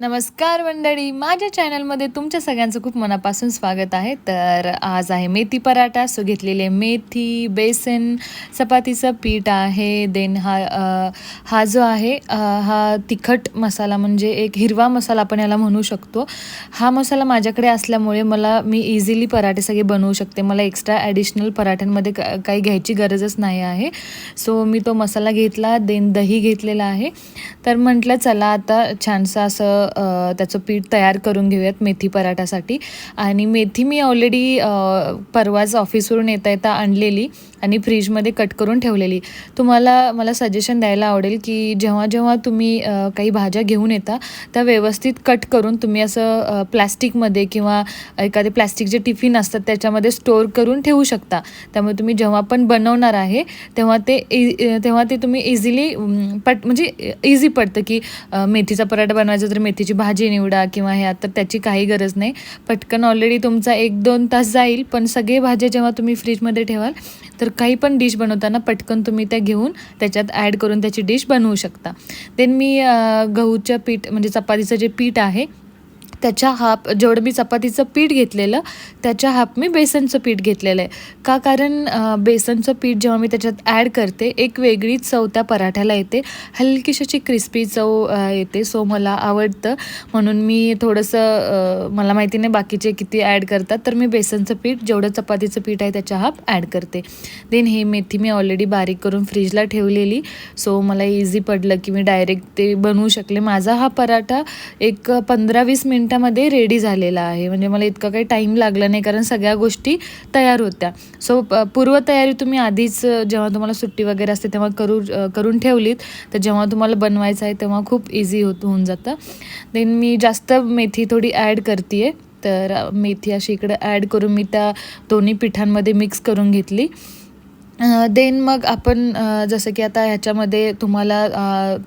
नमस्कार मंडळी. माझ्या चॅनलमध्ये तुमच्या सगळ्यांचं खूप मनापासून स्वागत आहे. तर आज आहे मेथी पराठा. सो घेतलेले मेथी बेसन चपातीचं पीठ आहे. देन हा हा जो आहे हा तिखट मसाला म्हणजे एक हिरवा मसाला आपण याला म्हणू शकतो. हा मसाला माझ्याकडे असल्यामुळे मला मी इझिली पराठे सगळे बनवू शकते. मला एक्स्ट्रा ॲडिशनल पराठ्यांमध्ये क काही घ्यायची गरजच नाही आहे. सो मी तो मसाला घेतला देन दही घेतलेला आहे. तर म्हटलं चला आता छानसं असं त्याचं पीठ तयार करून घेऊयात मेथी पराठासाठी. आणि मेथी मी ऑलरेडी परवाच ऑफिसवरून येता येता आणलेली आणि फ्रीजमध्ये कट करून ठेवलेली. तुम्हाला मला सजेशन द्यायला आवडेल की जेव्हा जेव्हा तुम्ही काही भाज्या घेऊन येता त्या व्यवस्थित कट करून तुम्ही असं प्लॅस्टिकमध्ये किंवा एखादे प्लॅस्टिकचे टिफिन असतात त्याच्यामध्ये स्टोअर करून ठेवू शकता. त्यामुळे तुम्ही जेव्हा पण बनवणार आहे तेव्हा ते इ तेव्हा ते तुम्ही इझिली पट म्हणजे इझी पडतं की मेथीचा पराठा बनवायचा तर मेथी मेथीची भाजी निवडा किंवा ह्या तर त्याची काही गरज नाही. पटकन ऑलरेडी तुमचा एक दोन तास जाईल पण सगळे भाज्या जेव्हा तुम्ही फ्रीजमध्ये ठेवाल तर काही पण डिश बनवताना पटकन तुम्ही त्या घेऊन त्याच्यात ॲड करून त्याची डिश बनवू शकता. देन मी गहूच्या पीठ म्हणजे चपातीचं जे पीठ आहे त्याच्या हाप जेवढं मी चपातीचं पीठ घेतलेलं त्याच्या हाप मी बेसनचं पीठ घेतलेलं आहे. का कारण बेसनचं पीठ जेव्हा मी त्याच्यात ॲड करते एक वेगळीच चव त्या पराठ्याला येते. हलकीशी अशी क्रिस्पी चव येते. सो मला आवडतं. म्हणून मी थोडंसं मला माहिती नाही बाकीचे किती ॲड करतात तर मी बेसनचं पीठ जेवढं चपातीचं पीठ आहे त्याच्या हाप ॲड करते. देन हे मेथी मी ऑलरेडी बारीक करून फ्रीजला ठेवलेली. सो मला इझी पडलं की मी डायरेक्ट ते बनवू शकले. माझा हा पराठा एक पंधरा वीस मिनटामध्ये रेडी झालेला आहे. म्हणजे मला इतका काही टाईम लागला नाही कारण सगळ्या गोष्टी तयार होत्या. सो पूर्वतयारी तुम्ही आधीच जेव्हा तुम्हाला सुट्टी वगैरे असते तेव्हा करू करून ठेवलीत. तर जेव्हा तुम्हाला बनवायचं आहे तेव्हा खूप इझी होत होऊन जातं. देन मी जास्त मेथी थोडी ॲड करते तर मेथी अशी इकडं ॲड करून मी त्या दोन्ही पिठांमध्ये मिक्स करून घेतली. देन मग आपण जसं की आता ह्याच्यामध्ये तुम्हाला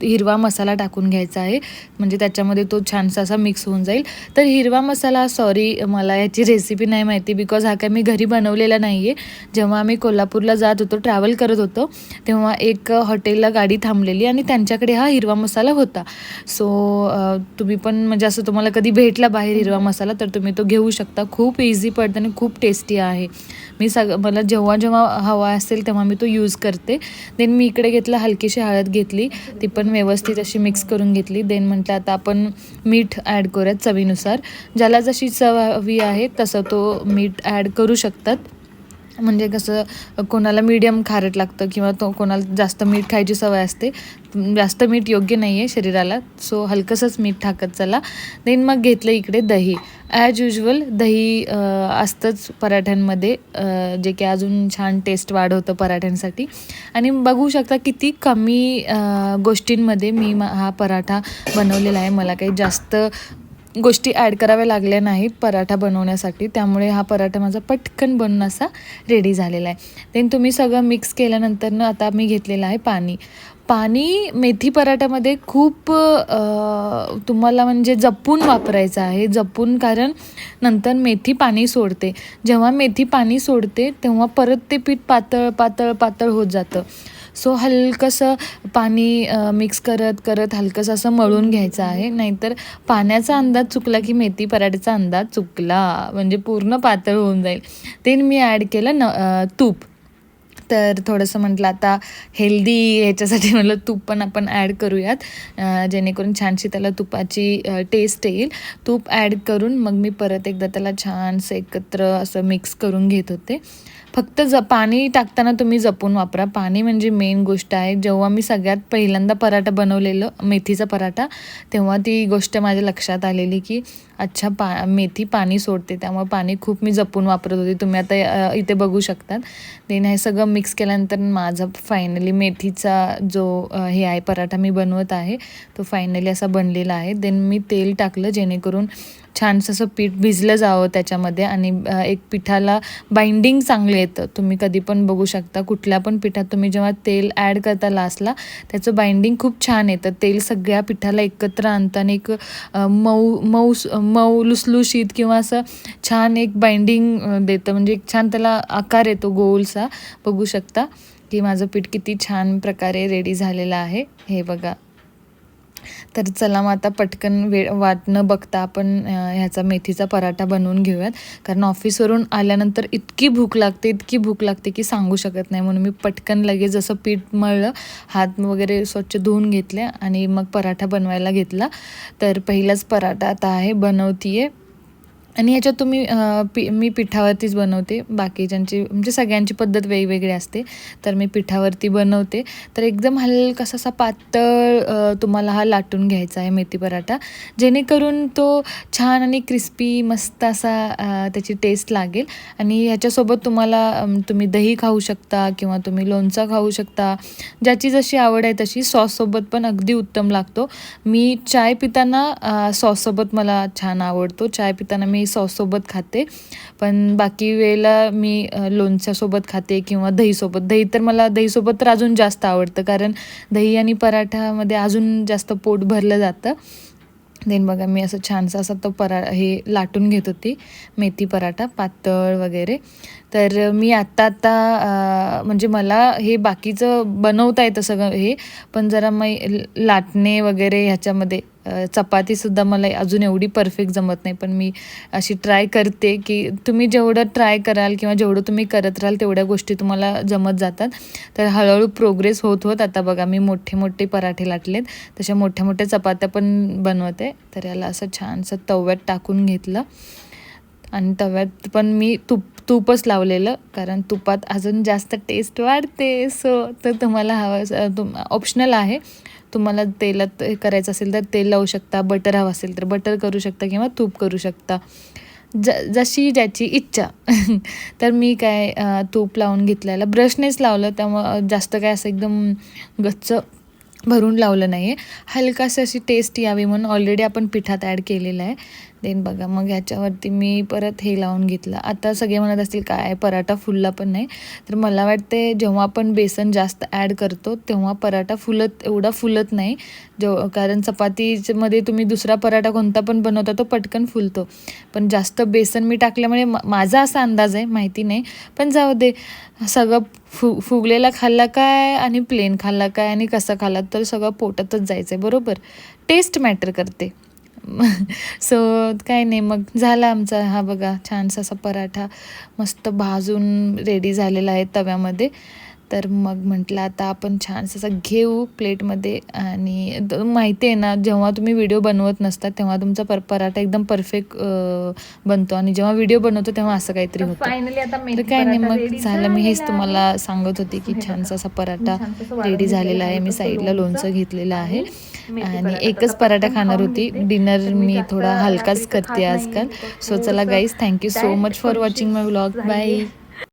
हिरवा मसाला टाकून घ्यायचा आहे. म्हणजे त्याच्यामध्ये तो छानसा असा मिक्स होऊन जाईल. तर हिरवा मसाला सॉरी मला याची रेसिपी नाही माहिती बिकॉज हा काय मी घरी बनवलेला नाही आहे जेव्हा आम्ही कोल्हापूरला जात होतो ट्रॅव्हल करत होतो तेव्हा एक हॉटेलला गाडी थांबलेली आणि त्यांच्याकडे हा हिरवा मसाला होता. सो तुम्ही पण म्हणजे असं तुम्हाला कधी भेटला बाहेर हिरवा मसाला तर तुम्ही तो घेऊ शकता. खूप इझी पडतं आणि खूप टेस्टी आहे. मी सग मला जेव्हा जेव्हा हवा असेल तेव्हा मी तो यूज करते. देन मी इकडे घेतला हलकीशी हळद घेतली. ती पण व्यवस्थित अशी मिक्स करून घेतली. देन म्हटलं आता आपण मीठ ॲड करूयात चवीनुसार. ज्याला जशी चव हवी आहे तसं तो मीठ ॲड करू शकतात. म्हणजे कसं कोणाला मीडियम खारट लागतं किंवा तो कोणाला जास्त मीठ खायची सवय असते जास्त मीठ योग्य नाही आहे शरीराला. सो हलकंसंच मीठ टाकत चला. देन मग घेतलं इकडे दही. ॲज युजल दही असतंच पराठ्यांमध्ये. जे की अजून छान टेस्ट वाढवतं पराठ्यांसाठी. आणि बघू शकता किती कमी गोष्टींमध्ये मी हा पराठा बनवलेला आहे. मला काही जास्त गोष्टी ॲड कराव्या लागल्या नाहीत पराठा बनवण्यासाठी. त्यामुळे हा पराठा माझा पटकन बनून असा रेडी झालेला आहे. देन तुम्ही सगळं मिक्स केल्यानंतर ना आता मी घेतलेलं आहे पाणी. पाणी मेथी पराठ्यामध्ये खूप तुम्हाला म्हणजे जपून वापरायचं आहे. जपून कारण नंतर मेथी पाणी सोडते. जेव्हा मेथी पाणी सोडते तेव्हा परत ते पीठ पातळ पातळ पातळ होत जातं. सो हलकंसं पाणी मिक्स करत करत हलकंसं असं मळून घ्यायचं आहे. नाहीतर पाण्याचा अंदाज चुकला की मेथी पराठ्याचा अंदाज चुकला. म्हणजे पूर्ण पातळ होऊन जाईल. ते मी ॲड केलं न तूप. तर थोडंसं म्हटलं आता हेल्दी ह्याच्यासाठी म्हटलं तूप पण आपण ॲड करूयात. जेणेकरून छानशी त्याला तुपाची टेस्ट येईल. तूप ॲड करून मग मी परत एकदा त्याला छानसं एकत्र असं मिक्स करून घेत होते. फक्त ज पाणी टाकताना तुम्ही जपून वापरा. पाणी म्हणजे मेन गोष्ट आहे. जेव्हा मी सगळ्यात पहिल्यांदा पराठा बनवलेलं मेथीचा पराठा तेव्हा ती गोष्ट माझ्या लक्षात आलेली की अच्छा पा मेथी पाणी सोडते त्यामुळे पाणी खूप मी जपून वापरत होते. तुम्ही आता इथे बघू शकतात. देन हे सगळं मिक्स केल्यानंतर माझा फायनली मेथीचा जो हे आहे पराठा मी बनवत आहे तो फायनली असा बनलेला आहे. देन मी तेल टाकलं जेणेकरून छानसं असं पीठ भिजलं जावं त्याच्यामध्ये आणि एक पिठाला बाइंडिंग चांगलं येतं. तुम्ही कधी पण बघू शकता कुठल्या पण पिठात तुम्ही जेव्हा तेल ॲड करता लास्टला त्याचं बाइंडिंग खूप छान येतं. तेल सगळ्या पिठाला एकत्र आणतं आणि एक मऊ मऊ मऊ लुसलुशीत किंवा असं छान एक बाइंडिंग देतं. म्हणजे एक छान त्याला आकार येतो गोलसा. बघू शकता की माझं पीठ किती छान प्रकारे रेडी झालेलं आहे. हे बघा. तर चला मग आता पटकन वेळ वाट न बघता आपण ह्याचा मेथीचा पराठा बनवून घेऊयात. कारण ऑफिसवरून आल्यानंतर इतकी भूक लागते इतकी भूक लागते की सांगू शकत नाही. म्हणून मी पटकन लगेच जसं पीठ मळलं हात वगैरे स्वच्छ धुवून घेतले आणि मग पराठा बनवायला घेतला. तर पहिलाच पराठा आता आहे बनवतीये. आणि ह्याच्यात तुम्ही पी मी पिठावरतीच बनवते. बाकीच्यांची म्हणजे सगळ्यांची पद्धत वेगवेगळी असते तर मी पिठावरती बनवते. तर एकदम हलकासा असा पातळ तुम्हाला हा लाटून घ्यायचा आहे मेथी पराठा. जेणेकरून तो छान आणि क्रिस्पी मस्त असा त्याची टेस्ट लागेल. आणि ह्याच्यासोबत तुम्हाला तुम्ही दही खाऊ शकता किंवा तुम्ही लोणचं खाऊ शकता. ज्याची जशी आवड आहे तशी सॉससोबत पण अगदी उत्तम लागतो. मी चाय पिताना सॉससोबत मला छान आवडतो. चाय पिताना मी सॉससोबत खाते. पण बाकी वेळेला मी लोणच्यासोबत खाते किंवा दहीसोबत दही तर मला दहीसोबत तर अजून जास्त आवडतं. कारण दही आणि पराठामध्ये अजून जास्त पोट भरलं जातं. देन बघा मी असं छानसं असं तो परा हे लाटून घेत होती. मेथी पराठा पातळ वगैरे. तर मी आत्ता आत्ता म्हणजे मला हे बाकीचं बनवता येतं सगळं हे. पण जरा मग लाटणे वगैरे ह्याच्यामध्ये चपातीसुद्धा मला अजून एवढी परफेक्ट जमत नाही पण मी अशी ट्राय करते की तुम्ही जेवढं ट्राय कराल किंवा जेवढं तुम्ही करत राहाल तेवढ्या गोष्टी तुम्हाला जमत जातात. तर हळूहळू प्रोग्रेस होत होत आता बघा मी मोठे मोठे पराठे लाटलेत. तशा मोठ्या मोठ्या चपात्या पण बनवते. तर याला असं छानसं तव्यात टाकून घेतलं. आणि तव्यात पण मी तूप तूपच लावलेलं कारण तुपात अजून जास्त टेस्ट वाढते. सो तर तुम्हाला हवं तुम ऑप्शनल आहे. तुम्हाला तेलात करायचं असेल तर तेल लावू शकता बटर हवं असेल तर बटर करू शकता किंवा तूप करू शकता. ज जशी ज्याची इच्छा. तर मी काय तूप लावून घेतलेला. ब्रशनेच लावलं त्यामुळं जास्त काय असं एकदम गच्च भरून लावलं नाही आहे हलकाशी अशी टेस्ट यावी म्हणून ऑलरेडी आपण पिठात ॲड केलेलं आहे. देन बघा. मग ह्याच्यावरती मी परत हे लावून घेतलं. आता सगळे म्हणत असतील काय पराठा फुलला पण नाही. तर मला वाटते जेव्हा आपण बेसन जास्त ॲड करतो तेव्हा पराठा फुलत एवढा फुलत नाही. जेव कारण चपातीमध्ये तुम्ही दुसरा पराठा कोणता पण बनवता तो पटकन फुलतो. पण जास्त बेसन मी टाकल्यामुळे माझा असा अंदाज आहे माहिती नाही. पण जाऊ दे. सगळं फु फुगलेला खाल्ला काय आणि प्लेन खाल्ला काय आणि कसा खाल्ला तर सगळं पोटातच जायचं आहे बरोबर? टेस्ट मॅटर करते. सो काय नाही मग झाला आमचा हा बघा छानसा असा पराठा मस्त भाजून रेडी झालेला आहे तव्यामध्ये. तर मग म्हटलं आता आपण छानसं असं घेऊ प्लेटमध्ये. आणि माहिती आहे ना जेव्हा तुम्ही व्हिडिओ बनवत नसता तेव्हा तुमचा पर पराठा एकदम परफेक्ट बनतो. आणि जेव्हा व्हिडिओ बनवतो तेव्हा असं काहीतरी होतं. तर काय नाही मग झालं. मी हेच तुम्हाला सांगत होते की छानसा असा पराठा रेडी झालेला आहे. मी. साईडला लोणचं घेतलेलं आहे. आणि. एकच पराठा खाणार होती. डिनर मी थोडा हलकाच करते. आजकाल. सो चला guys thank you so much for watching my vlog bye.